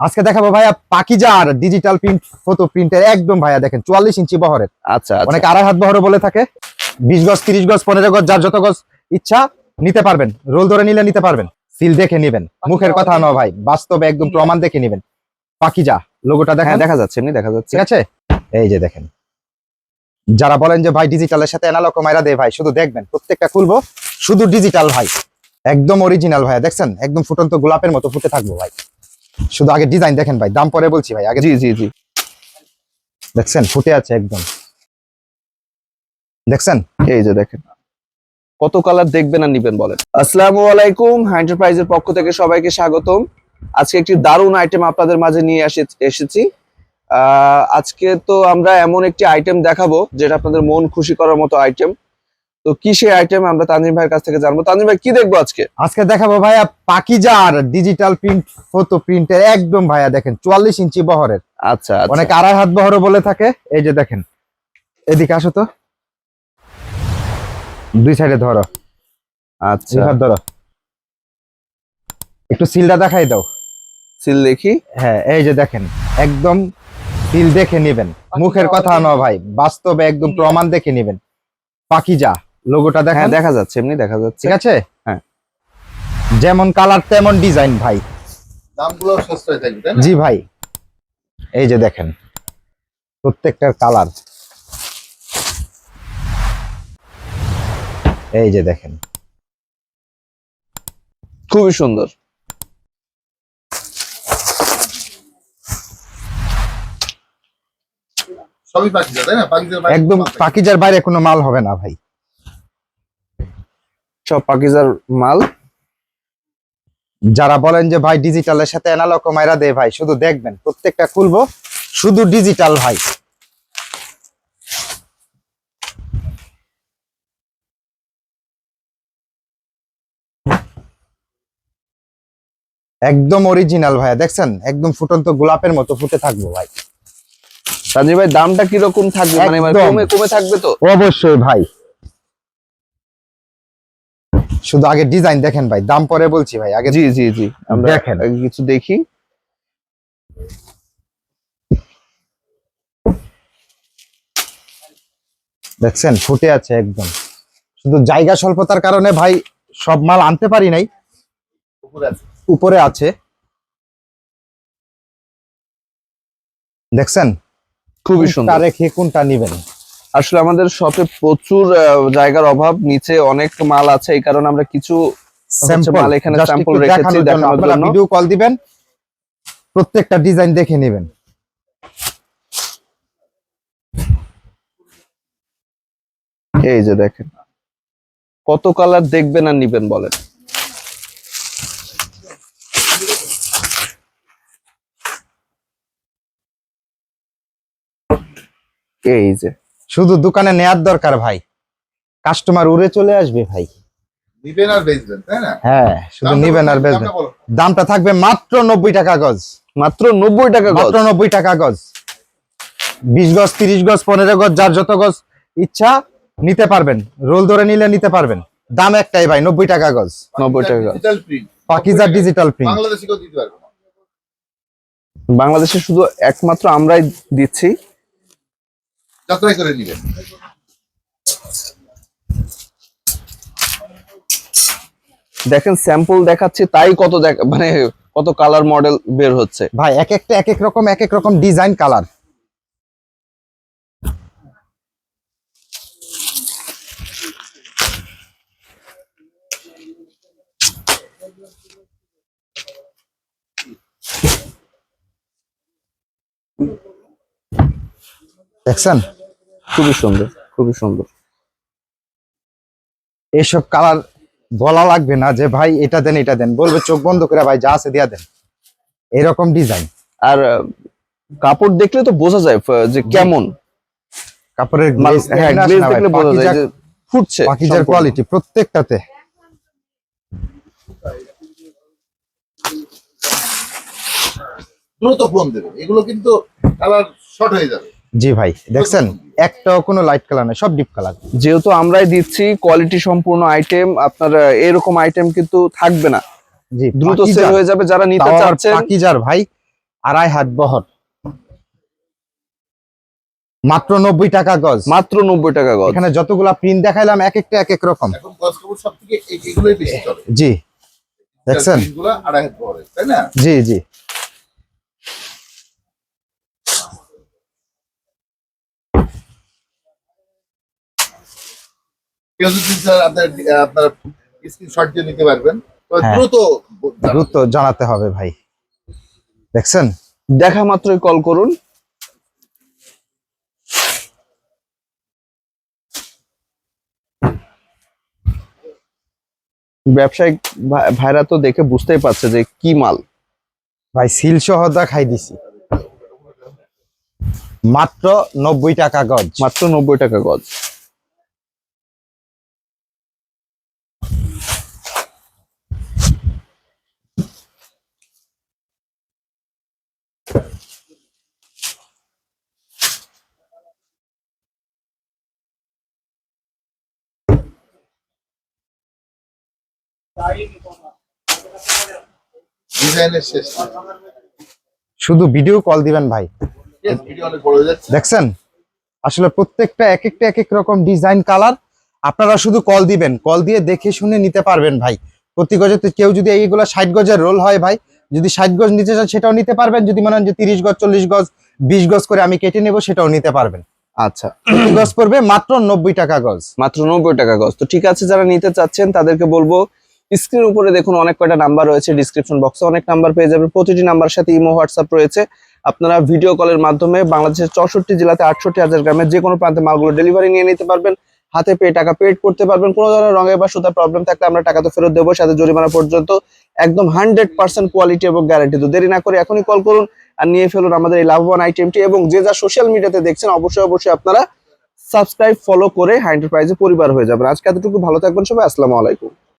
আজকে দেখাবো ভাইয়া পাকিজার ডিজিটাল প্রিন্ট ফটো প্রিন্টের একদম ভাইয়া দেখেন চুয়াল্লিশ ইঞ্চি বহরের। আচ্ছা আচ্ছা। অনেক আড়াই হাত বহরে বলে থাকে। বিশ গজ তিরিশ গজ পনেরো গজ যার যত গজ ইচ্ছা নিতে পারবেন। রোল ধরে নিলে নিতে পারবেন। সিল দেখে নেবেন। মুখের কথা নয় ভাই বাস্তবে একদম প্রমাণ দেখে নেবেন। পাকিজা। লোগোটা হ্যাঁ দেখেন। দেখা যাচ্ছে এমনি দেখা যাচ্ছে। ঠিক আছে? এই যে দেখেন। যারা বলেন যে ভাই ডিজিটালের সাথে এনালগ মাইরা দে ভাই শুধু দেখবেন প্রত্যেকটা খুলবো শুধু ডিজিটাল ভাই। একদম অরিজিনাল ভাই দেখছেন? একদম ফুটন্ত গোলাপের মতো ফুটে থাকব ভাই। শুধু আগে ডিজাইন দেখেন ভাই দাম পরে বলছি ভাই আগে জি জি জি। দেখছেন ফুটে আছে একদম। দেখছেন? এই যে দেখেন। কত কালার দেখবেন আর নিবেন বলেন। আসসালামু আলাইকুম এন্টারপ্রাইজের পক্ষ থেকে সবাইকে স্বাগতম। আজকে একটি দারুণ আইটেম আপনাদের মাঝে নিয়ে এসেছি। আহ, আজকে তো আমরা এমন একটি আইটেম দেখাবো যেটা আপনাদের মন খুশি করার মতো আইটেম তো কি সেই আইটেম আমরা তানজিম ভাইয়ের কাছ থেকে জানব? তানজিম ভাই কি দেখব আজকে? আজকে দেখাবো ভাইয়া পাকিজার ডিজিটাল প্রিন্ট ফটো প্রিন্টের একদম ভাইয়া দেখেন চুয়াল্লিশ ইঞ্চি বহরের। আচ্ছা অনেক আড়াই হাত বহরে বলে থাকে। এই যে দেখেন এদিকে আসো তো। দুই সাইডে ধরো। আচ্ছা। হাত ধরো। একটু সিলটা দেখাই দাও। সিল দেখি। হ্যাঁ এই যে দেখেন একদম সিল দেখে নেবেন। মুখের কথা নয় ভাই বাস্তবে একদম প্রমাণ দেখে নেবেন। পাকিজা। লোগোটা হ্যাঁ দেখেন। দেখা যাচ্ছে এমনি দেখা যাচ্ছে। ঠিক আছে? হ্যাঁ। যেমন কালার তেমন ডিজাইন ভাই। দামগুলো সস্তায় থাকবে তাই না? জি ভাই। এই যে দেখেন প্রত্যেকটার কালার এই যে দেখেন। খুবই সুন্দর। একদম পাকিজার বাইরে কোনো মাল হবে না ভাই। সব পাকিজার মাল। যারা বলেন যে ভাই ডিজিটালের সাথে অ্যানালগ মাইরা দে ভাই শুধু দেখবেন প্রত্যেকটা খুলবো শুধু ডিজিটাল ভাই। একদম অরিজিনাল ভাইয়া দেখছেন? একদম ফুটন্ত গোলাপের মতো ফুটে থাকব ভাই। তানজিম ভাই দামটা কীরকম থাকবে? মানে মানে কমে কমে থাকবে তো? অবশ্যই ভাই। শুধু আগে ডিজাইন দেখেন ভাই দাম পরে বলছি ভাই আগে জি জি জি আমরা দেখেন। আগে কিছু দেখি। দেখছেন ফুটে আছে একদম। শুধু জায়গা স্বল্পতার কারণে ভাই সব মাল আনতে পারি নাই। উপরে আছে। উপরে আছে। দেখছেন? খুবই সুন্দর। রেখে কোনটা নিবেন? আসলে আমাদের শপে প্রচুর জায়গার অভাব নিচে অনেক মাল আছে এই কারণে আমরা কিছু স্যাম্পল মাল এখানে sample রেখেছি দেখানোর জন্য। ভিডিও কল দিবেন প্রত্যেকটা ডিজাইন দেখে নেবেন। এই যে দেখেন কত কালার দেখবেন আর নিবেন বলেন। এই যে শুধু দোকানে নেয়ার দরকার ভাই। কাস্টমার উড়ে চলে আসবে ভাই। নিবেন আর বেচবেন তাই না? হ্যাঁ শুধু নিবেন আর বেচবেন। দামটা থাকবে মাত্র নব্বই টাকা গজ। মাত্র নব্বই টাকা গজ? মাত্র নব্বই টাকা গজ। বিশ গজ তিরিশ গজ পনেরো গজ যার যত গজ ইচ্ছা নিতে পারবেন। রোল ধরে নিলে নিতে পারবেন। দাম একটাই ভাই নব্বই টাকা গজ। নব্বই টাকা গজ। ডিজিটাল প্রিন্ট পাকিজার ডিজিটাল প্রিন্ট বাংলাদেশে কেউ দিতে পারবে বাংলাদেশে শুধু একমাত্র আমরাই দিচ্ছি। যাত্রাই করে নিবেন দেখেন স্যাম্পল দেখাচ্ছি তাই কত দেখ মানে কত কালার মডেল বের হচ্ছে। ভাই এক একটা এক এক রকম এক এক রকম ডিজাইন কালার দেখছেন? খুবই সুন্দর খুবই সুন্দর। এইসব কালার বলা লাগবে না যে ভাই এটা দেন এটা দেন। বলবে চোখ বন্ধ করে ভাই যা আছে দিয়া দেন। এরকম ডিজাইন আর কাপড় দেখলে তো বোঝা যায় যে কেমন। কাপড়ের হ্যাঁ দেখলে বোঝা যায় ফুটছে সম্পূর্ণ। কোয়ালিটি প্রত্যেকটাতে। দ্রুত ফোন দেবে এগুলো কিন্তু কালার শর্ট হয়ে যাবে। জি ভাই দেখছেন? একটাও কোনো লাইট কালার নাই সব ডিপ কালার যেহেতু আমরাই দিচ্ছি কোয়ালিটি সম্পূর্ণ আইটেম আপনার এরকম আইটেম কিন্তু থাকবে না। জি দ্রুত সেল হয়ে যাবে যারা নিতে চাচ্ছেন। পাকিজার ভাই আড়াই হাত বহর মাত্র নব্বই টাকা গজ। মাত্র নব্বই টাকা গজ। এখানে যতগুলা প্রিন্ট দেখাইলাম এক একটা এক এক রকম। এখন গজ কাপড় সব থেকে এই- এগুলোই বেশি চলে। জি দেখছেন? এগুলো আড়াই হাত পরে তাই না? জি জি। কেউ যদি স্যার আপনার আপনার স্ক্রিনশট দিয়ে নিতে পারবেন। হ্যাঁ। দ্রুত দ্রুত জানাতে হবে ভাই। দেখছেন? দেখা মাত্রই কল করুন। ব্যবসায়িক ভাই- ভাইরা তো দেখে বুঝতেই পারছে যে কি মাল। ভাই সিল সহ খাই দিছি। মাত্র নব্বই টাকা গজ। মাত্র নব্বই টাকা গজ। ডিজাইনের শেষ। শুধু ভিডিও কল দিবেন ভাই। হয়ে দেখছেন? আসলে প্রত্যেকটা এক একটা এক এক রকম ডিজাইন কালার আপনারা শুধু কল দিবেন। কল দিয়ে দেখে শুনে নিতে পারবেন ভাই। প্রতি গজে কেউ যদি এইগুলো ষাট গজের রোল হয় ভাই যদি ষাট গজ নিতে চান সেটাও নিতে পারবেন। যদি মনে হয় যে তিরিশ গজ চল্লিশ গজ বিশ গজ করে আমি কেটে নেব সেটাও নিতে পারবেন। আচ্ছা। গজ পড়বে মাত্র নব্বই টাকা গজ। মাত্র নব্বই টাকা গজ। তো ঠিক আছে যারা নিতে চাচ্ছেন তাদেরকে বলব স্ক্রিন উপরে দেখুন অনেক কয়টা নাম্বার রয়েছে ডিসক্রিপশন বক্সে অনেক নাম্বার পেয়ে যাবেন। প্রতিটি নাম্বার সাথে ইমো হোয়াটসঅ্যাপ রয়েছে। আপনারা ভিডিও কলের মাধ্যমে বাংলাদেশের চৌষট্টি জেলাতে আটষট্টি হাজার গ্রামের যে কোনো প্রান্তে মালগুলো ডেলিভারি নিয়ে নিতে পারবেন। হাতে পেয়ে টাকা পেড করতে পারবেন। কোনো ধরনের রঙের বা সুতার প্রবলেম থাকলে আমরা টাকা তো ফেরত দেবো, সাথে জরিমানা পর্যন্ত একদম হান্ড্রেড পার্সেন্ট কোয়ালিটি এবং গ্যারান্টি তো দেরি না করে এখনই কল করুন আর নিয়ে ফেলুন আমাদের এই লাভবান আইটেমটি এবং যে যা সোশ্যাল মিডিয়াতে দেখছেন, অবশ্যই অবশ্যই আপনারা সাবস্ক্রাইব ফলো করে হাই এন্টারপ্রাইজে পরিবার হয়ে যাবেন। আজকে এতটুকু। ভালো থাকবেন সবাই। আসসালামু আলাইকুম।